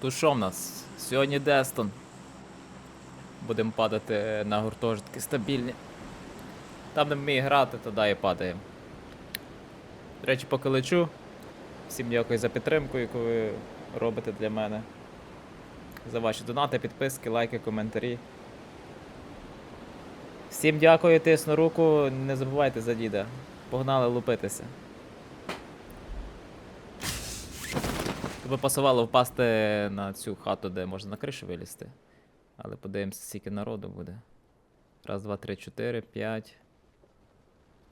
То що в нас? Сьогодні Дестон. Будемо падати на гуртожитки стабільні. Там, де вміє грати, туди і падаємо. До речі, поки лечу. Всім дякую за підтримку, яку ви робите для мене. За ваші донати, підписки, лайки, коментарі. Всім дякую, тисну руку, не забувайте за діда. Погнали лупитися. Тобі пасувало впасти на цю хату, де можна на кришу вилізти. Але подивимося, скільки народу буде. Раз, два, три, чотири, п'ять.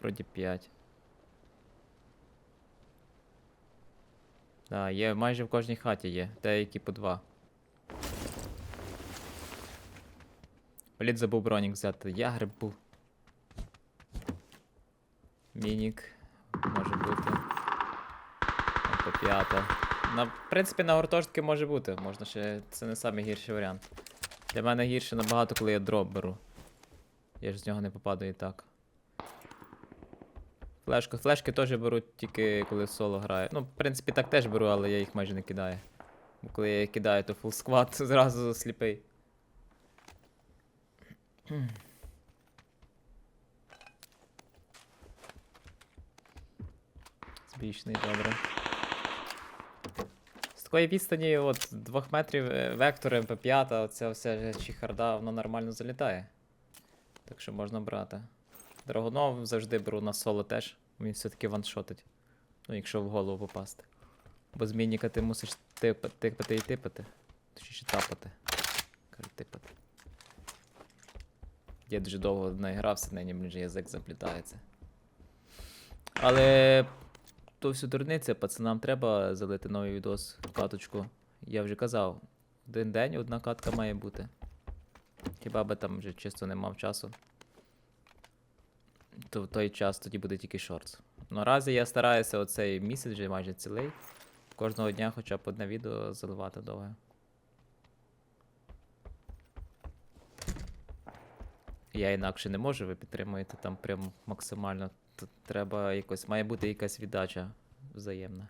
Вроді п'ять. Так, є майже в кожній хаті є, деякі по два. Блід забув бронік взяти. Я грибу. Мінік. Може бути. По п'ята. На, в принципі, на гуртожитки може бути. Можна ще. Це не самий гірший варіант. Для мене гірше набагато, коли я дроп беру. Я ж з нього не попаду і так. Флешку. Флешки теж беру тільки коли соло граю. Ну, в принципі, так теж беру, але я їх майже не кидаю. Бо коли я їх кидаю, то фул сквад зразу сліпий. Збічний, добре. Такої відстані, от 2 метрів е, вектор МП5, оця вся чехарда, воно нормально залітає. Так що можна брати. Драгунов завжди беру на соло теж. Він все-таки ваншотить. Ну, якщо в голову попасти. Бо з ти мусиш типати, типати і типати. Точніше тапати. Кажу, типати. Я дуже довго наігрався, нині мені язик заплітається. Але то все дурниця, пацанам треба залити новий відос в каточку. Я вже казав, один день одна катка має бути. Хіба би там вже чисто не мав часу. То в той час тоді буде тільки шортс. Наразі я стараюся оцей місяць вже майже цілий. Кожного дня хоча б одне відео заливати довге. Я інакше не можу, ви підтримуєте там прям максимально. Тут треба якось, має бути якась віддача взаємна.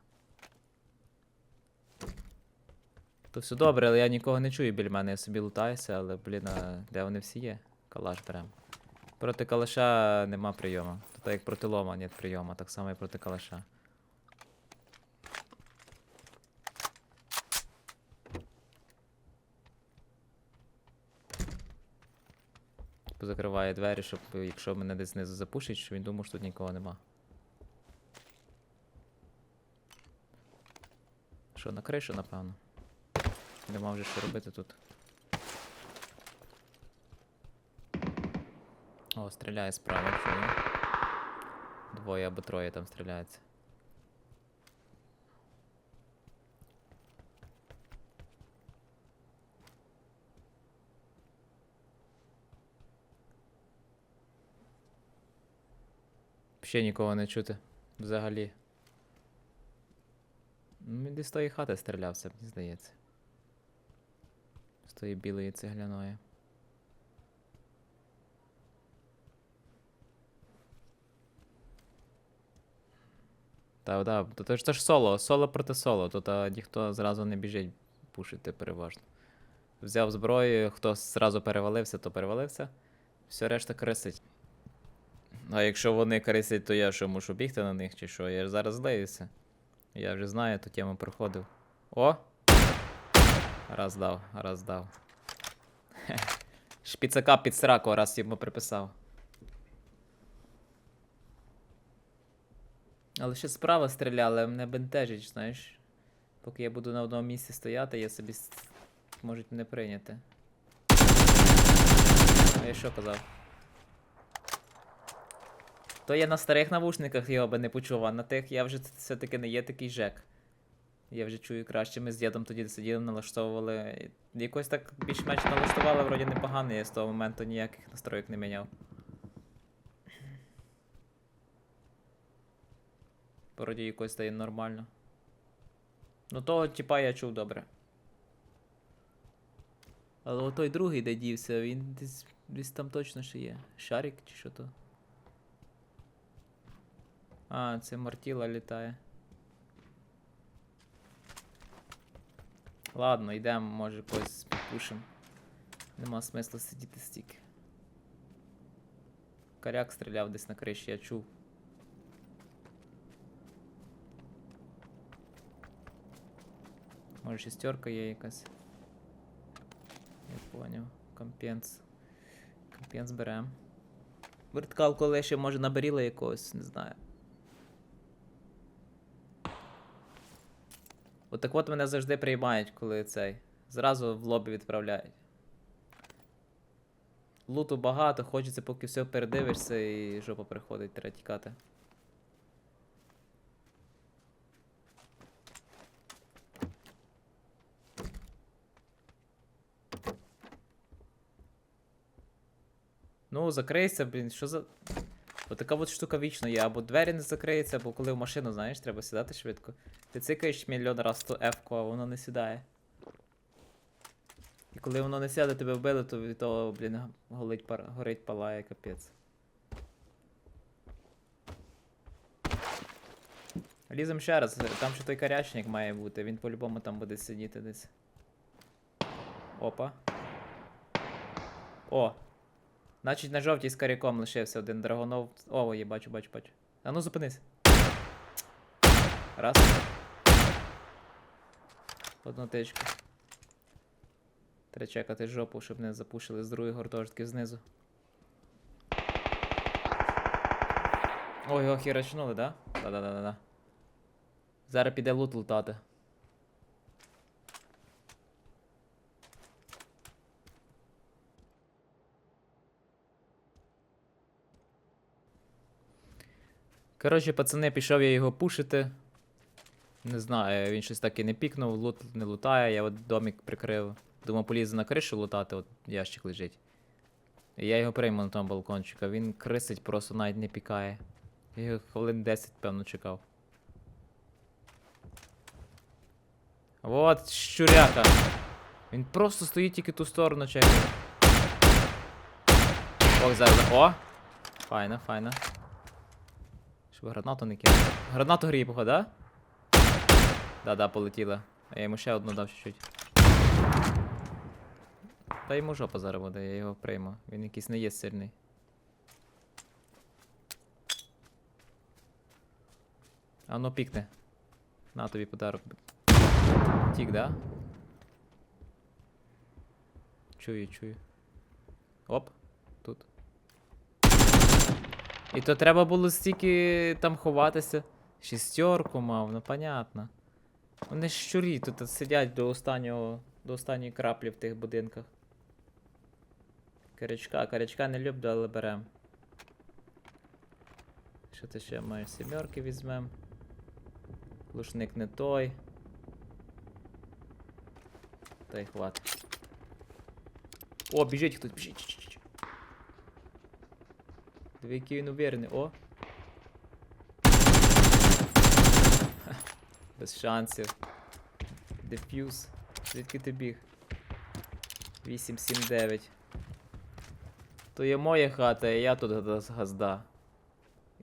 То все добре, але я нікого не чую біля мене, я собі лутаюся, але, блін, а де вони всі є? Калаш берем. Проти калаша нема прийому. Тут як проти лома нет прийому, так само і проти калаша. Позакриває двері, щоб якщо мене десь знизу запушить, щоб він думав, що тут нікого нема. Що, на кришу, напевно? Нема вже що робити тут. О, стріляє справа, чую. Двоє або троє там стріляється. Ще нікого не чути. Взагалі. Ну, він десь з тої хати стрілявся, мені здається. З тої білої цегляної. Та, да, то, то, ж- соло, соло проти соло, тут а, ніхто зразу не біжить пушити переважно. Взяв зброю, хто зразу перевалився, то перевалився. Все решта крисить. А якщо вони крисять, то я що, мушу бігти на них чи що? Я ж зараз злиюся. Я вже знаю, ту тему проходив. О! Раз дав, раз дав. Шпіцака під сраку раз йому приписав. Але ще справа стріляли, мене бентежить, знаєш. Поки я буду на одному місці стояти, я собі можуть не прийняти. А я що казав? То я на старих навушниках його би не почув, а на тих я вже все-таки не є такий жек. Я вже чую краще. Ми з дідом тоді сиділи, налаштовували. Якось так більш-менш налаштували, вроді непогано, я з того моменту ніяких настроїк не міняв. Вроді якось стає нормально. Ну того типа я чув добре. Але отой другий де дівся, він десь, десь там точно ще є. Шарик чи що то? А, це Мартіла літає. Ладно, йдемо, може когось підпушимо. Нема смислу сидіти стільки. Коряк стріляв десь на криші, я чув. Може шістерка є якась. Я поняв. Компенс. Компенс берем. Верткалку лише може наберіла якогось, не знаю. От так от мене завжди приймають, коли цей. Зразу в лобі відправляють. Луту багато, хочеться, поки все передивишся і жопа приходить, треба тікати. Ну, закрийся, блін, що за. Отака от штука вічно є, або двері не закриються, або коли в машину, знаєш, треба сідати швидко. Ти цикаєш мільйон раз ту F-ку, а воно не сідає. І коли воно не сяде, тебе вбили, то від того, блін, горить, пар... горить палає, капець. Лізем ще раз, там ще той карячник має бути, він по-любому там буде сидіти десь. Опа. О! Значить на жовтій з каряком лишився один драгонов. О, є, бачу, бачу, бачу. А ну зупинись. Раз. Одну тичку. Треба чекати жопу, щоб не запушили з другої гуртожитки знизу. Ой, його хірачнули, да? Да-да-да-да. Зараз піде лут лутати. Коротше, пацани, пішов я його пушити. Не знаю, він щось так і не пікнув, лут не лутає, я от домик прикрив. Думав, полізе на кришу лутати, от ящик лежить. Я його прийму на тому балкончик, а він крисить, просто навіть не пікає. Я його хвилин 10, певно, чекав. Вот, щуряка. Він просто стоїть тільки ту сторону чекає. Ох, зараз. О! Файно, файно. Щоб гранату не кинув. Гранату гріє, походу, да? Да-да, полетіла. А я йому ще одну дав чуть-чуть. Та йому жопа зараз буде, я його прийму. Він якийсь не є сильний. А ну пікне. На тобі подарок. Тік, да? Чую, чую. Оп, тут. І то треба було стільки там ховатися. Шістерку мав, ну понятно. Вони щурі тут сидять до останнього, до останньої краплі в тих будинках. Корячка, корячка не люблю, але берем. Що ти ще маєш? Сімерки візьмем. Лушник не той. Та й хватить. О, біжить хтось, біжить. Ч-ч-ч. Який він уверений. О! Без шансів. Деф'юз. Звідки ти біг? 879. То є моя хата, і я тут газда.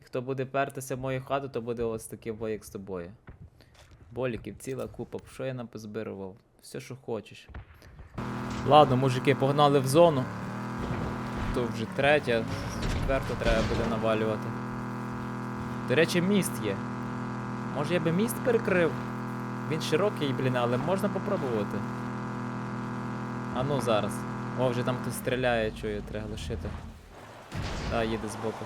І хто буде пертися в мою хату, то буде ось такий бой, як з тобою. Боліків ціла купа, що я нам позбирував? Все, що хочеш. Ладно, мужики, погнали в зону. То вже третя, четверту треба буде навалювати. До речі, міст є. Може я би міст перекрив? Він широкий, блін, але можна попробувати. А ну зараз. О, вже там хтось стріляє, чую, треба лишити. Та, їде збоку.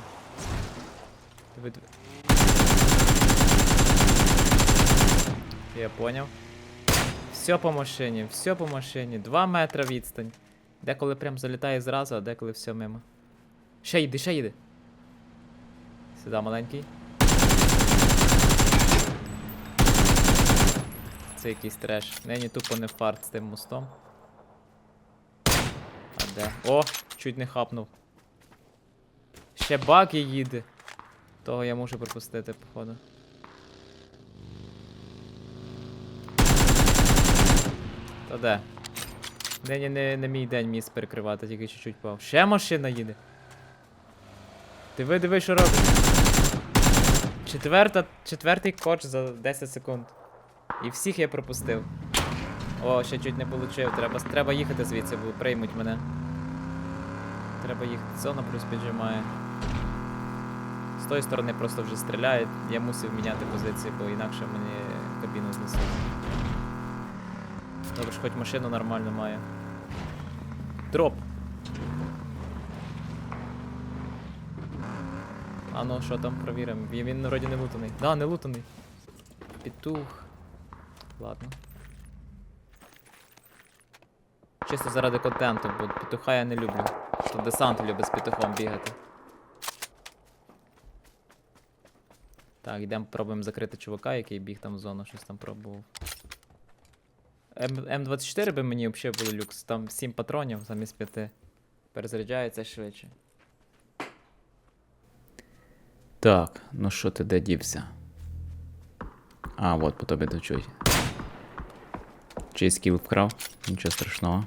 Я поняв. Все по машині, все по машині. Два метри відстань. Деколи прям залітає зразу, а деколи все мимо. Ще їде, ще їде. Сюди маленький. Це якийсь треш. Нині тупо не фарт з тим мостом. А де? О, чуть не хапнув. Ще баки їде. Того я можу пропустити, походу. То де? Нині не, не мій день міст перекривати, тільки чуть-чуть пав. Ще машина їде. Диви, диви, що робить. Четверта, четвертий коч за 10 секунд. І всіх я пропустив. О, ще чуть не получив. Треба, треба їхати звідси, бо приймуть мене. Треба їхати. Зона плюс піджимає. З тої сторони просто вже стріляють. Я мусив міняти позиції, бо інакше мені кабіну знесуть. Добре, хоч машину нормально має. Дроп. А ну що там провіримо? Він, вроді не лутаний. Да, не лутаний. Петух. Ладно. Чисто заради контенту, бо петуха я не люблю. То десант любить з петухом бігати. Так, йдемо пробуємо закрити чувака, який біг там в зону, щось там пробував. М- М24 би мені взагалі було люкс. Там 7 патронів замість 5. Перезаряджається швидше. Так, ну що ти де дівся? А, от по тобі дочуть. Чий скіл вкрав, нічого страшного.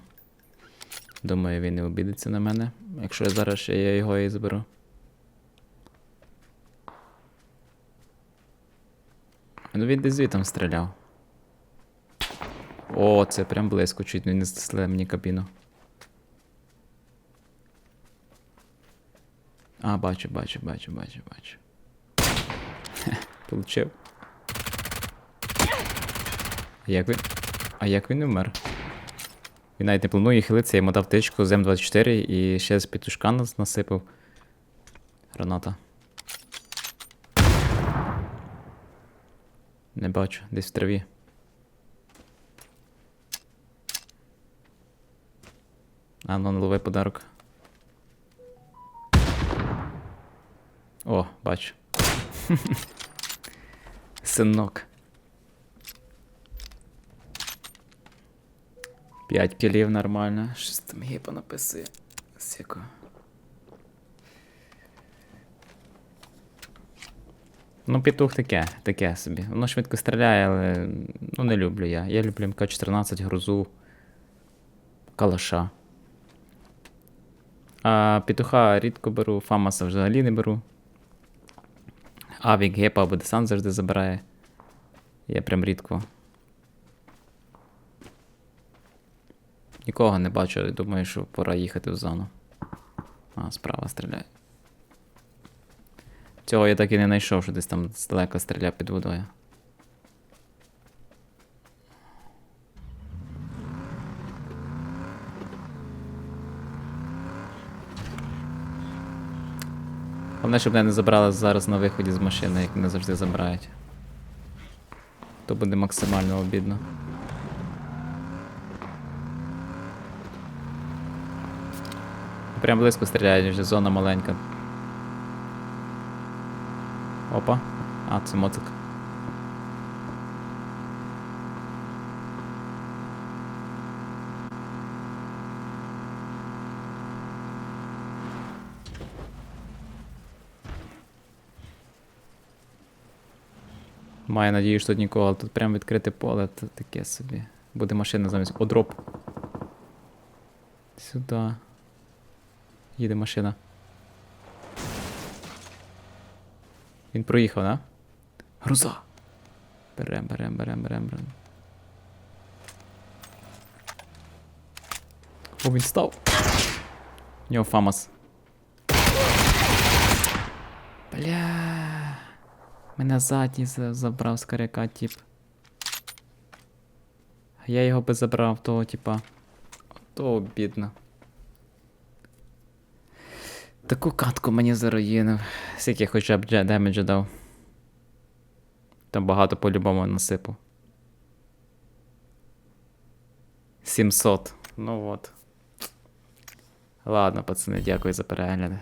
Думаю, він не обідеться на мене, якщо я зараз ще я його і заберу. Ну він десь звітом стріляв. О, це прям близько, чуть не знесли мені кабіну. А, бачу, бачу, бачу, бачу, бачу. Получив. А як він. А як він не вмер? Він навіть не планує хилитися, я дав тичку з М24 і ще з петушка нас- насипав. Граната. Не бачу, десь в траві. А ну, лови подарок. О, бачу. Синок. П'ять кілів нормально. Щось там гіпо написує. Сіко. Ну, петух таке, таке собі. Воно швидко стріляє, але ну не люблю я. Я люблю МК-14, грузу, калаша. А петуха рідко беру, Фамаса взагалі не беру. Авік, гепа або десант завжди забирає. Я прям рідко. Нікого не бачу, думаю, що пора їхати в зону. А, справа стріляє. Цього я так і не знайшов, що десь там здалека стріляє під водою. Головне, щоб мене не забрали зараз на виході з машини, як мене завжди забирають. То буде максимально обідно. Прям близько стріляють, вже зона маленька. Опа. А, це моцик. Маю надію, що тут нікого, але тут прям відкрите поле, то таке собі. Буде машина замість. О, дроп. Сюди. Їде машина. Він проїхав, да? Груза. Берем, берем, берем, берем, берем. О, він став. У нього фамас. Бля. Мене задній забрав з коряка, тип. Я його би забрав, того, типа. То бідно. Таку катку мені заруїнив. Скільки хоча б демеджа дав. Там багато по-любому насипав. 700. Ну от. Ладно, пацани, дякую за перегляди.